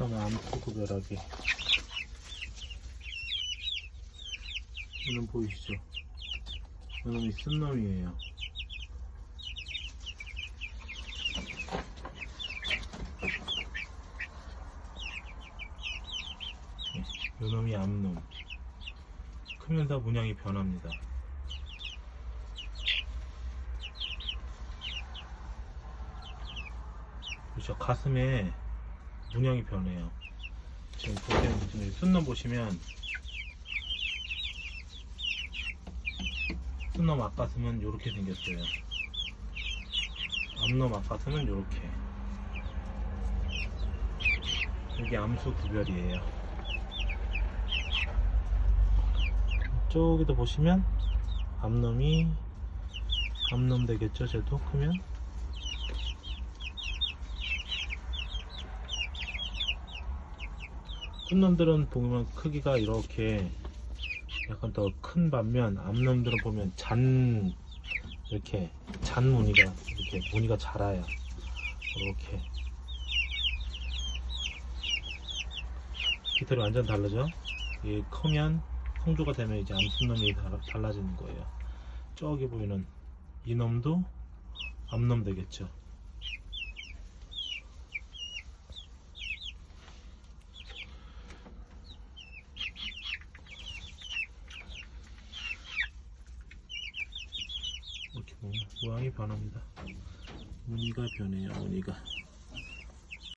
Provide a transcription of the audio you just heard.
그러면 암수 구별하기. 이놈 보이시죠? 이놈이 쓴 놈이에요. 요놈이 암놈. 크면 다 문양이 변합니다. 그렇죠. 가슴에 문양이 변해요. 지금 보시면 지금 순놈 보시면 순놈 앞가슴은 이렇게 생겼어요. 암놈 앞가슴은 이렇게. 여기 암수 구별이에요. 저기도 보시면 암놈이 암놈 되겠죠? 쟤도 크면 큰 놈들은 보면 크기가 이렇게 약간 더 큰 반면 암놈들은 보면 잔 이렇게 잔 무늬가 이렇게 무늬가 자라요. 이렇게. 깃털이 완전 다르죠? 이게 크면 성조가 되면 이제 암순놈이 달- 달라지는 거예요. 저기 보이는 이놈도 암놈 되겠죠 보면 모양이 변합니다. 무늬가 변해요 무늬가